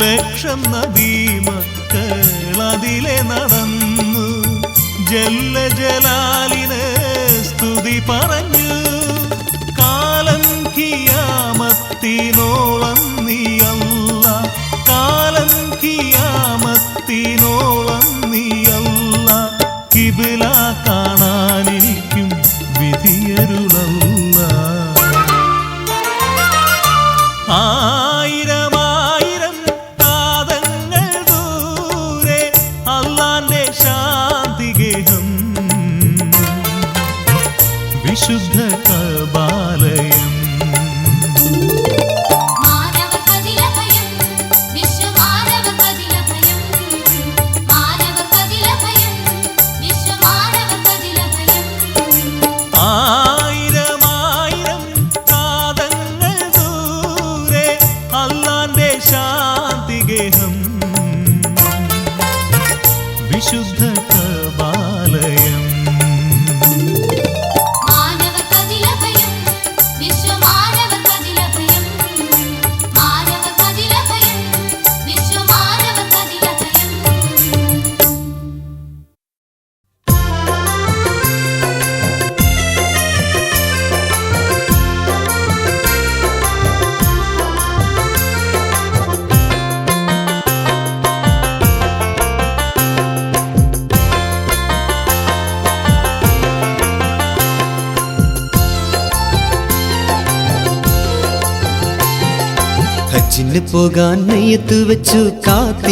ലക്ഷം നദീമക്കളതിലെ നടന്നു. ജല്ല ജലാലിന് സ്തുതി പറഞ്ഞു കാലം കിയാമത്തിനോളം നീ അല്ല കാലം കിയാമ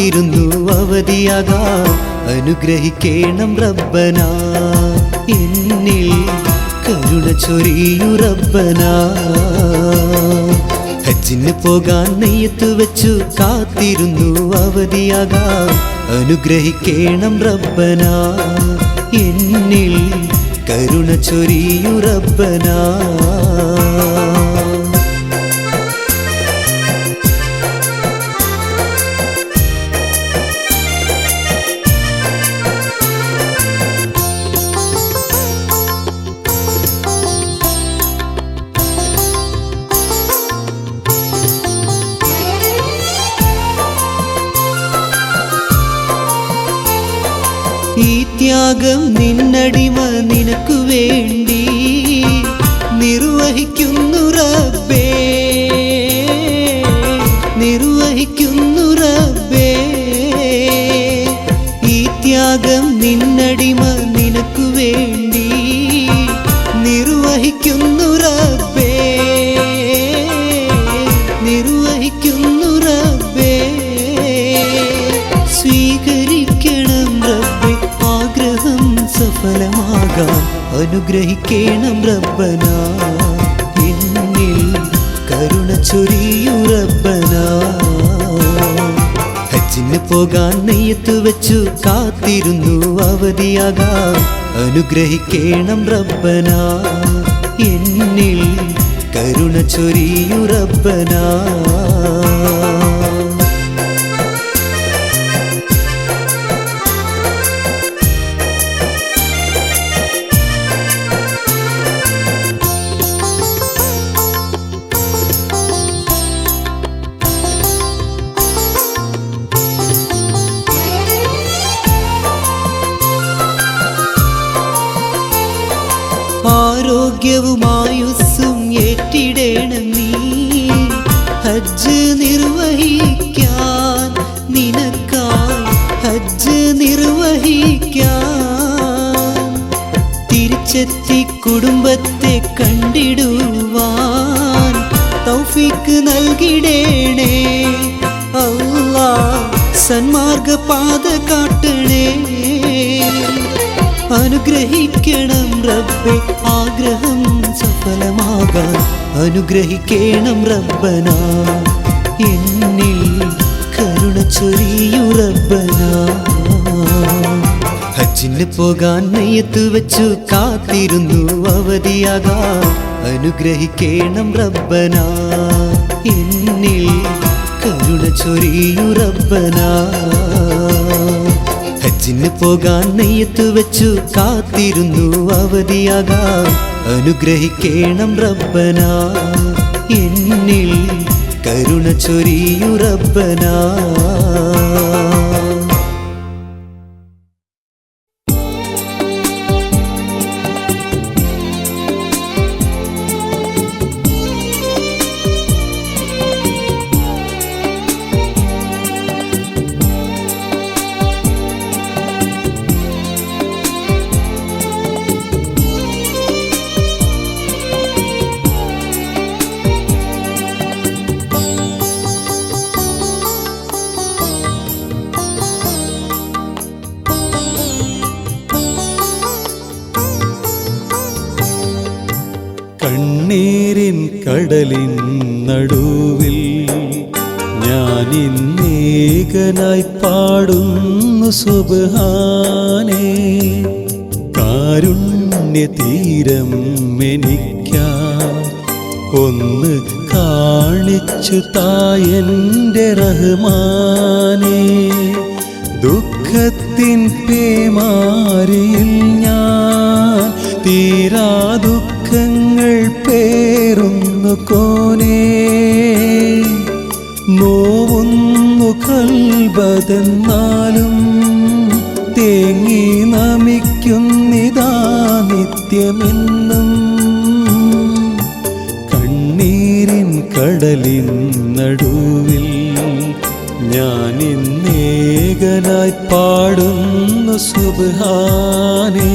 കാത്തിരുന്നു അവധിയാകാ. അനുഗ്രഹിക്കേണം റബ്ബന. എന്നിൽ കരുണ ചൊരിയു റബ്ബന. ഹജ്ജിന് പോകാൻ നെയ്യത്ത് വെച്ചു കാത്തിരുന്നു അവധിയാകാ. അനുഗ്രഹിക്കേണം റബ്ബന. എന്നിൽ കരുണ ചൊരിയു റബ്ബനാ. ഭാഗം നിന്നടിമ നിനക്കു വേണ്ടി നിർവഹിക്കുന്നു റബ്ബേ. നിർവഹിക്കുന്നു അനുഗ്രഹിക്കണം റബ്ബന. എന്നിൽ കരുണ ചൊരിയു റബ്ബന. ഹജ്ജിന് പോകാൻ നെയ്യത്ത് വെച്ചു കാത്തിരുന്നു അവധിയാകാൻ അനുഗ്രഹിക്കണം റബ്ബന. എന്നിൽ കരുണ ചൊരിയു റബ്ബനാ. നൽകിടേണേ അല്ലാ സന്മാർഗ പാത കാട്ടണേ അനുഗ്രഹിക്കണം റബ്ബെ ആഗ്രഹം സഫലമാകാൻ. അനുഗ്രഹിക്കണം റബ്ബന. എന്നിൽ കരുണ ചൊരിയു റബ്ബന. ഹജ്ജിന് പോകാൻ നെയ്യത്ത് വെച്ചു കാത്തിരുന്നു അവധിയാകാൻ. അനുഗ്രഹിക്കണം റബ്ബനാ. കരുണ ചൊരിയു റബ്ബന ഹജ്ജിന് പോകാൻ നെയ്യത്ത് വെച്ചു കാത്തിരുന്നു അവധിയാകാൻ അനുഗ്രഹിക്കേണം റബ്ബന. എന്നിൽ കരുണ ചൊരിയു കടലിൻ നടുവിൽ ഞാൻ ഇന്നേകനായി പാടുന്നു സുബാനേ കാരുണ്യ തീരം എനിക്കാ. ഒന്ന് കാണിച്ചു തായന്റെ റഹ്മാനേ. ദുഃഖത്തിൻ പേമാരിയിൽ ഞാൻ തീരാ പേറുന്നു കോനേ നോവുന്നു കൽബതെന്നാലും തേങ്ങി നമിക്കുന്നിതാ നിത്യമെന്നും. കണ്ണീരിൻ കടലിൻ നടുവിൽ ഞാനിന്നേകനായി പാടുന്നു സുബാനേ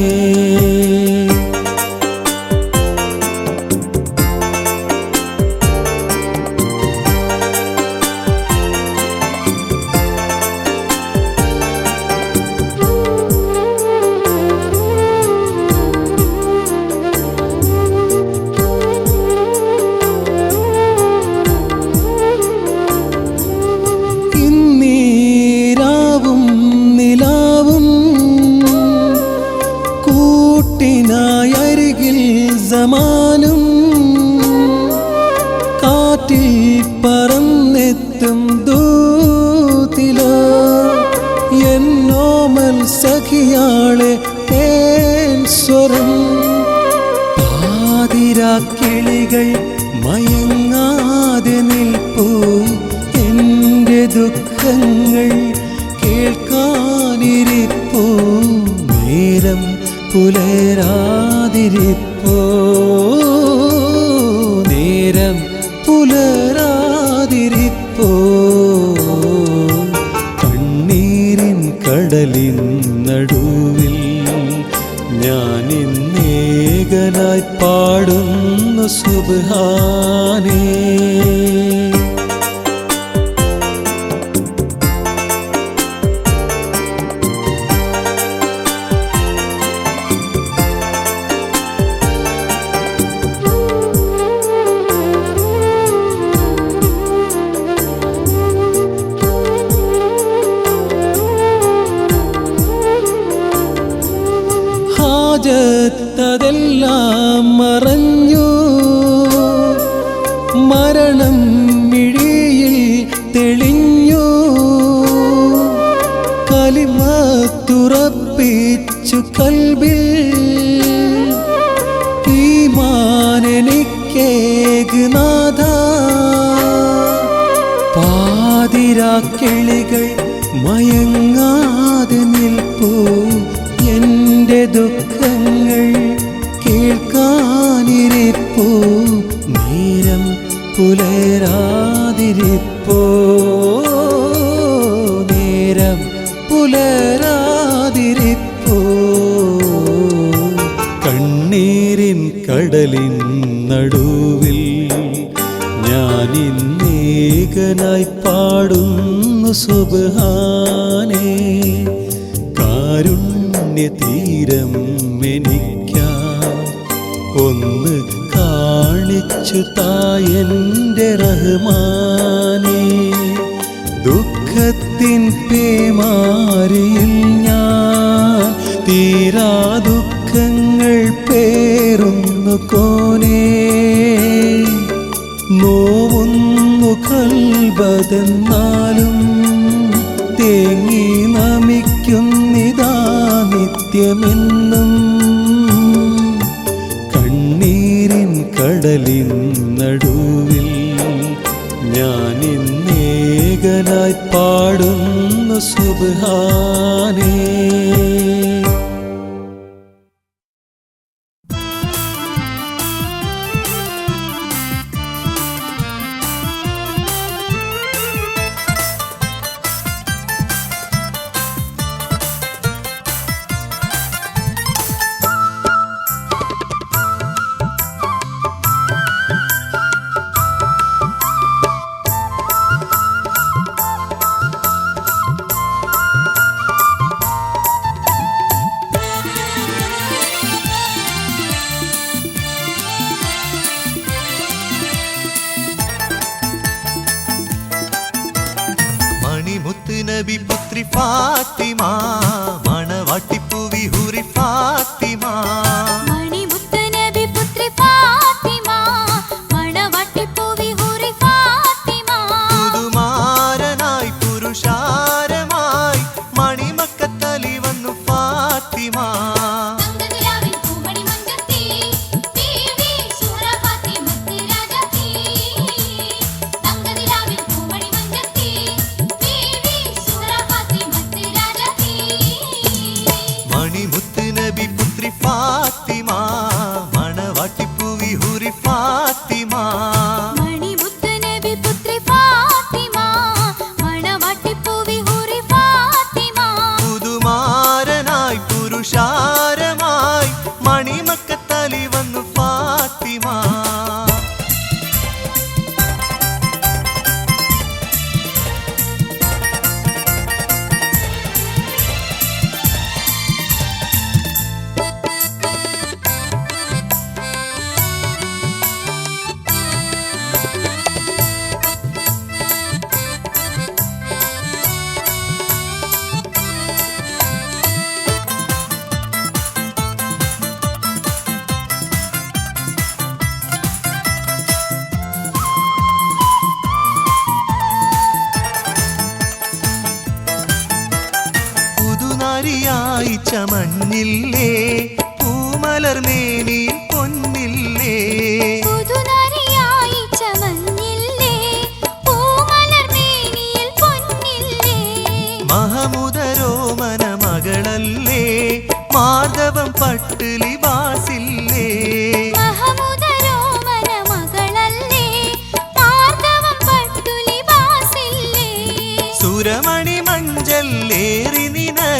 എന്നോമൽ സഖിയാളെ തേൻ സ്വരം. പാതിരാക്കിളികൾ മയങ്ങാതെ നിൽപ്പൂ. എന്റെ ദുഃഖങ്ങൾ കേൾക്കാനിരിപ്പൂ. നേരം പുലരാതിരിപ്പോ. സുബാനേ നീരിൻ കടലിൻ നടുവിൽ ഞാനിന്നേകനായി പാടുന്നു സുബഹാനേ. കാരുണ്യതീരം എനിക്കാ. ഒന്ന് കാണിച്ചു തായന്റെ റഹ്മാനേ. ദുഃഖത്തിൻ പേമാരിൽ ഞാൻ തീരാ നോവുന്നു കോനേ തേങ്ങി നമിക്കുന്നിതാ നിത്യമെന്നും. കണ്ണീരിൻ കടലിൻ നടുവിൽ ഞാനിന്നേകനായി പാടുന്നു സുബാനേ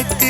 வாழ்த்து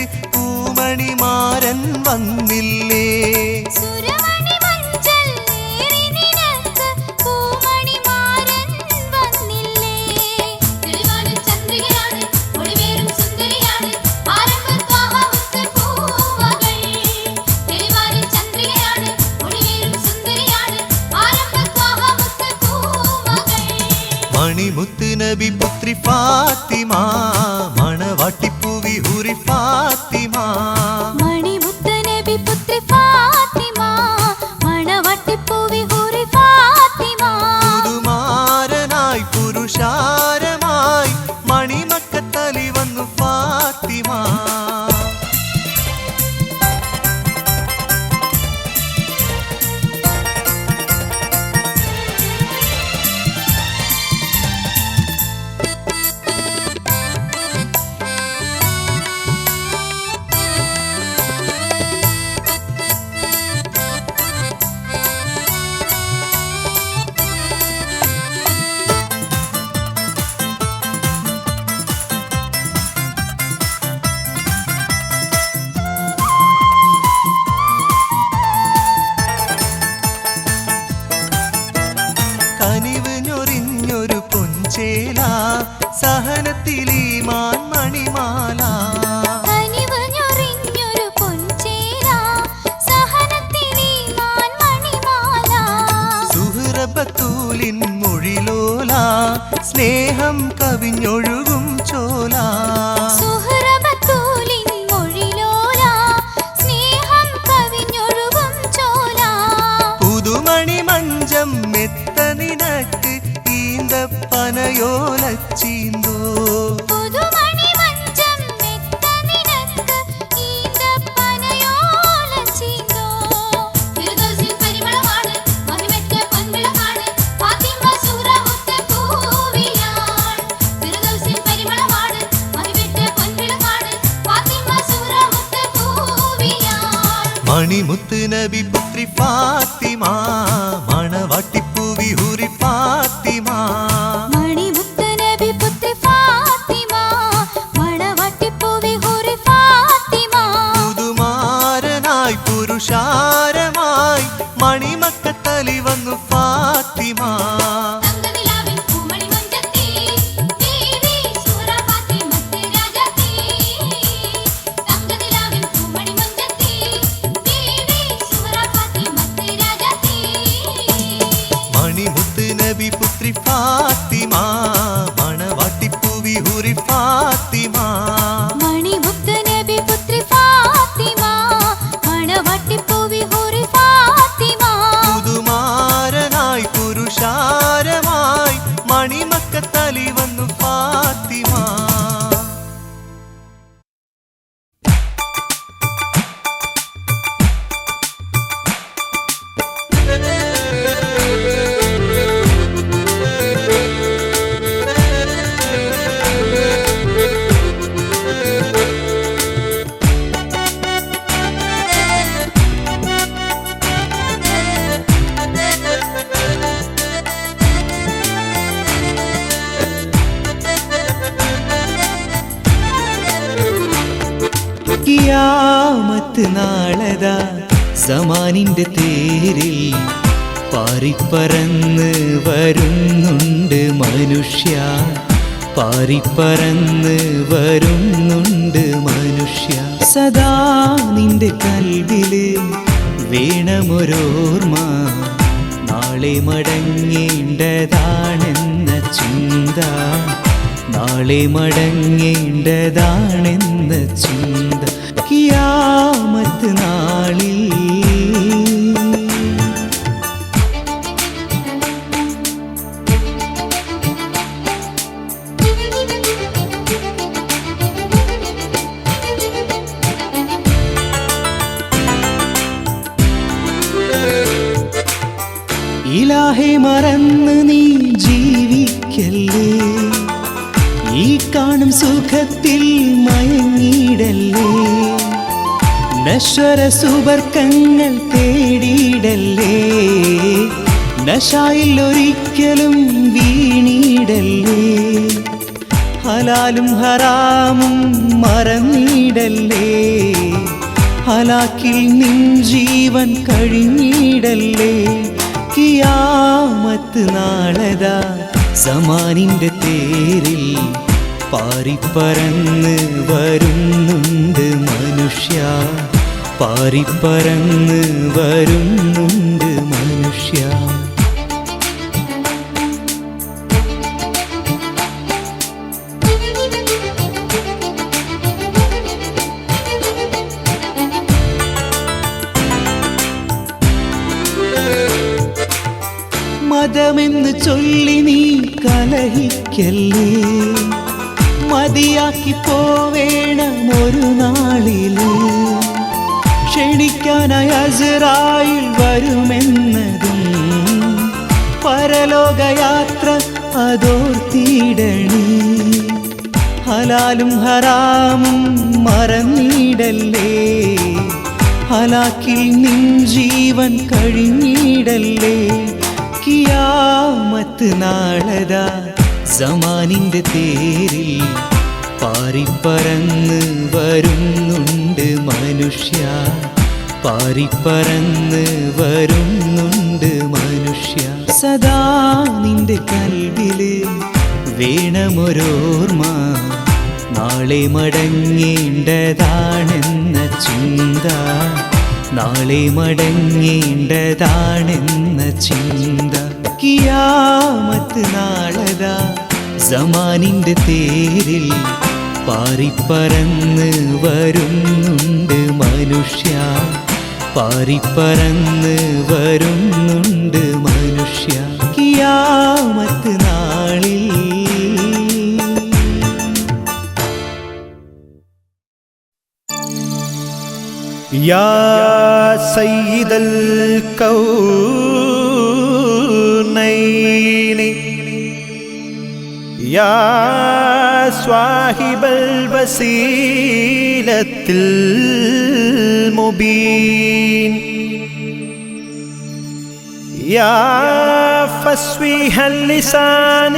കിയാമത്ത് നാളതാ സമാനിന്റെ തേരിൽ പാറിപ്പറന്ന് വരുന്നുണ്ട് മനുഷ്യ പാറിപ്പറന്ന് വരുന്നുണ്ട് മനുഷ്യ. സദാ നിന്റെ കൽവിൽ വേണമൊരോർമ നാളെ മടങ്ങേണ്ടതാണെന്ന ചിന്ത. നാളെ മടങ്ങേണ്ടതാണെന്ന ചിന്ത. കിയാമത്ത് നാളിൽ. ഇലാഹെ മറന്ന് നീ ജീവിക്കല്ലേ? ഈ കാണും സുഖത്തിൽ മയങ്ങിയിടല്ലേ? നശ്വര സുവർക്കങ്ങൾ തേടിയിടല്ലേ? നശായിൽ ഒരിക്കലും വീണിടല്ലേ? ഹലാലും ഹറാമും മറന്നിടല്ലേ? ഹലാക്കിൽ നിൻ ജീവൻ കഴിഞ്ഞിടല്ലേ? കിയാമത്ത് നാളതാ സമാനിന്റെ തേരിൽ പാറിപ്പറന്ന് വരുന്നുണ്ട് മനുഷ്യ. പാറിപ്പറന്ന് വരുന്നുണ്ട് മനുഷ്യ. മതമെന്ന് ചൊല്ലി നീ കലഹിക്കല്ലേ? മതിയാക്കി പോവേണം ഒരു നാളിലേ. ക്ഷണിക്കാനായി അസറായിൽ വരുമെന്നതും പരലോകയാത്ര അതോർത്തിയിടണി ഹലാലും ഹറാമും മറന്നിടല്ലേ? ഹലാക്കിൽ നിൻ ജീവൻ കഴിഞ്ഞിടല്ലേ? കിയാമത്ത് നാളതാ സമാനിന്റെ തേരിൽ പാറിപ്പറന്ന് വരുന്നുണ്ട് മനുഷ്യ. പാറിപ്പറന്ന് വരുന്നുണ്ട് മനുഷ്യ. സദാ നിന്റെ കൽവിൽ വേണമൊരോർമ നാളെ മടങ്ങേണ്ടതാണെന്ന ചിന്ത. നാളെ മടങ്ങേണ്ടതാണെന്ന ചിന്ത. കിയാമത്ത് നാളതാ. സമാനിന്റെ തേരിൽ പാറിപ്പറന്ന് വരുന്നുണ്ട് മനുഷ്യ പാറിപ്പറന്ന് വരുന്നുണ്ട് മനുഷ്യ കിയാമത്ത് നാളിൽ يا سيد الكونين يا صاحب الوسيلة المبين. يا فسويح اللسان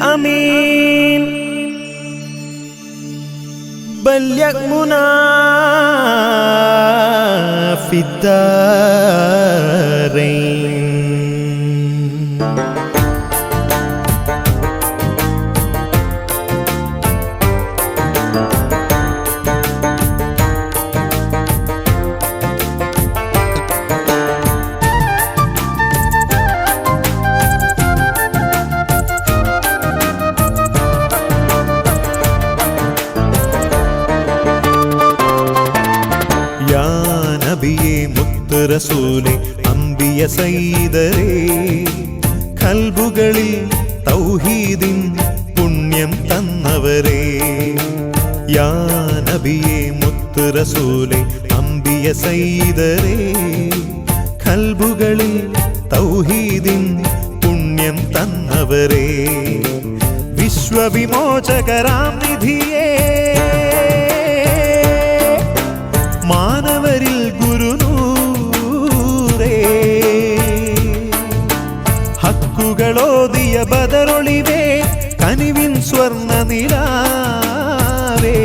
الأمين. بل يأمنا في الدارين. റസൂലെ അമ്പിയ സൈദരേ കൽബുകളിൽ തൗഹീദിൻ പുണ്യം തന്നവരേ. യാ നബിയെ മുത്ത് റസൂലെ അമ്പിയ സൈദരേ കൽബുകളിൽ തൗഹീദിൻ പുണ്യം തന്നവരേ. വിശ്വവിമോചകരാം നിധിയേ ബദറൊളിവേ കനിവിൻ സ്വർണ നിലാവേ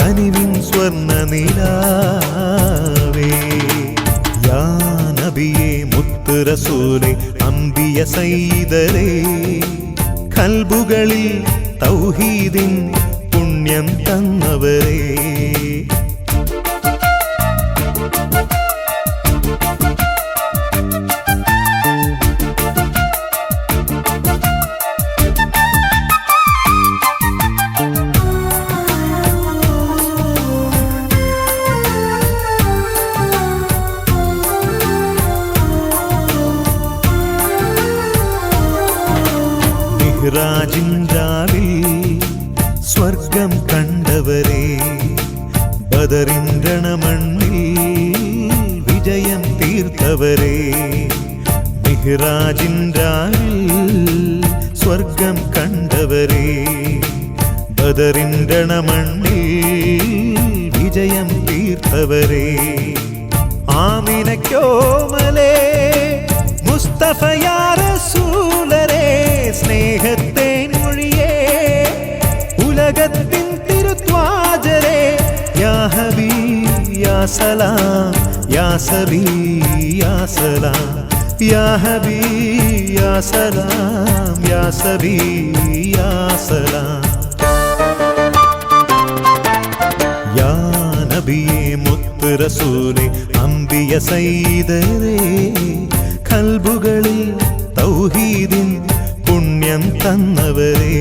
കനിവിൻ സ്വർണ നിലാവേ യാ നബിയെ മുത്ത് അമ്പിയ സൈദരേ കൽബുകളിൽ തൗഹീദിൻ പുണ്യം തന്നവരേ. യാ സലാം യാ സബീ യാ സലാം യാ ഹബീ യാ സലാം യാ സബീ യാ സലാം യാ നബിയെ മുത്ത് റസൂലെ അമ്പിയ സൈദരേ കൽബുകളിൽ തൗഹീദിൻ പുണ്യം തന്നവരേ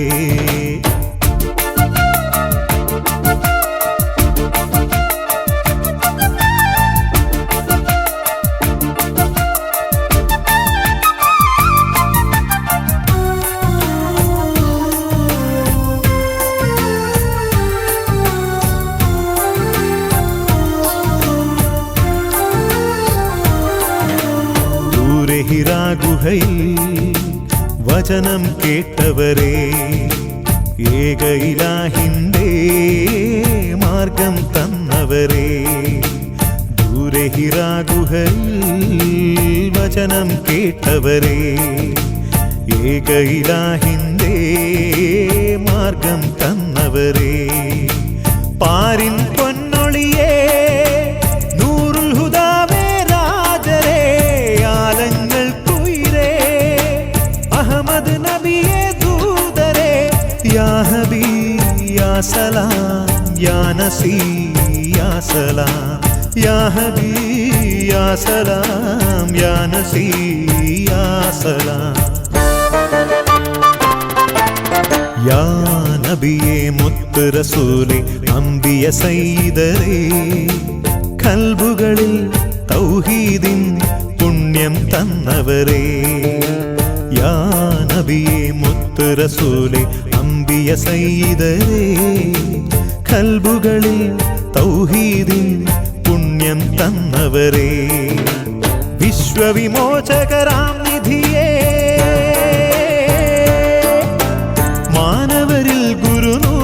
വചനം കേട്ടവരെ ഏകയിലാഹിന്റെ മാർഗം തന്നവരെ ദൂരെ ഹിറാ ഗുഹയിൽ വചനം കേട്ടവരെ ഏകയിലാഹിന്റെ മാർഗം തന്നവരെ. പാരിൻ പൊന്നൊളിയേ യാ സലാം യാ നസീ യാ സലാം യാ ഹബീ യാ സലാം യാ നസീ യാ സലാം യാ നബിയെ മുത്ത് റസൂലെ അമ്പിയ സൈതരേ കൽബുകളിൽ തൗഹീദിൻ പുണ്യം തന്നവരേ യാ നബിയെ മുത്ത് റസൂലെ അമ്പിയ സൈതരേ കൽബുകളിൽ തൗഹീദിൻ പുണ്യം തന്നവരേ. വിശ്വവിമോചകരാം നിധിയേ. മാനവരിൽ ഗുരുനൂറേ.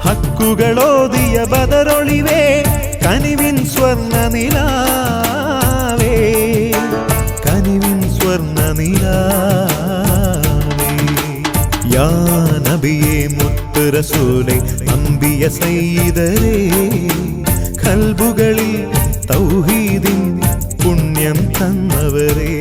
ഹക്കുകളോതിയ ബദറൊളിവേ കനിവിൻ സ്വർണ നിലാവേ റസൂലെ നമ്പിയ സൈതരേ കൽബുകളിൽ തൗഹീദിൻ പുണ്യം തന്നവരെ.